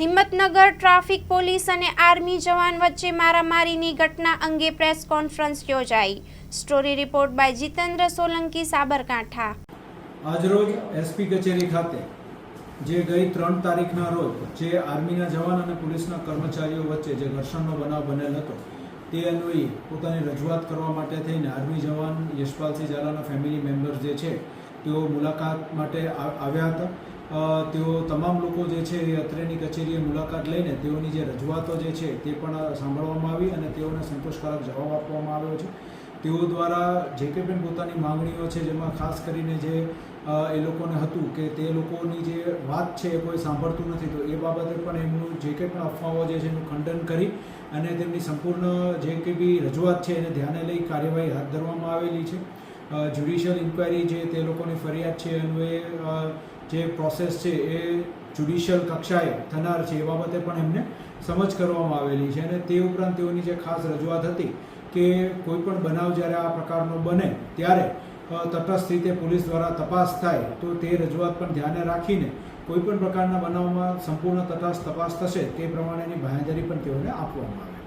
Himmatnagar traffic police અને army જવાન વચ્ચે મારામારીની ઘટના અંગે પ્રેસ કોન્ફરન્સ યોજાઈ. Story report by Jitendra Solanki, Sabarkantha. આજરોજ એસપી કચેરી ખાતે, જે ગઈ ત્રણ તારીખના રોજ જે આર્મીના જવાન અને પોલીસના કર્મચારીઓ વચ્ચે જે ઘર્ષણનો બનાવ બનેલ હતો, તે અન્વયે પોતાની રજૂઆત કરવા માટે થઈને આર્મી જવાન યશપાલસિંહ ઝાલાના ફેમિલી મેમ્બર્સ જે છે તેઓ મુલાકાત માટે આવ્યા હતા. તેઓ તમામ લોકો જે છે એ અત્રેની કચેરીએ મુલાકાત લઈને તેઓની જે રજૂઆતો જે છે તે પણ સાંભળવામાં આવી અને તેઓને સંતોષકારક જવાબ આપવામાં આવ્યો છે. તેઓ દ્વારા જે કે પણ પોતાની માંગણીઓ છે, જેમાં ખાસ કરીને જે એ લોકોને હતું કે તે લોકોની જે વાત છે એ કોઈ સાંભળતું નથી, તો એ બાબતે પણ એમનું જે કંઈ પણ અફવાઓ જે છે એનું ખંડન કરી અને તેમની સંપૂર્ણ જે કંઈ બી રજૂઆત છે એને ધ્યાને લઈ કાર્યવાહી હાથ ધરવામાં આવેલી છે. જ્યુડિશિયલ ઇન્ક્વાયરી જે તે લોકોની ફરિયાદ છે અન્વયે એ જે પ્રોસેસ છે એ જ્યુડિશિયલ કક્ષાએ થનાર છે એ બાબતે પણ એમને સમજ કરવામાં આવેલી છે અને તે ઉપરાંત તેઓની જે ખાસ રજૂઆત હતી કે કોઈ પણ બનાવ જ્યારે આ પ્રકારનો બને ત્યારે તટસ્થ રીતે પોલીસ દ્વારા તપાસ થાય તો તે રજૂઆત પણ ધ્યાને રાખીને કોઈ પણ પ્રકારના બનાવમાં સંપૂર્ણ તટસ્થ તપાસ થશે તે પ્રમાણેની બાંહેધરી પણ તેઓને આપવામાં આવે.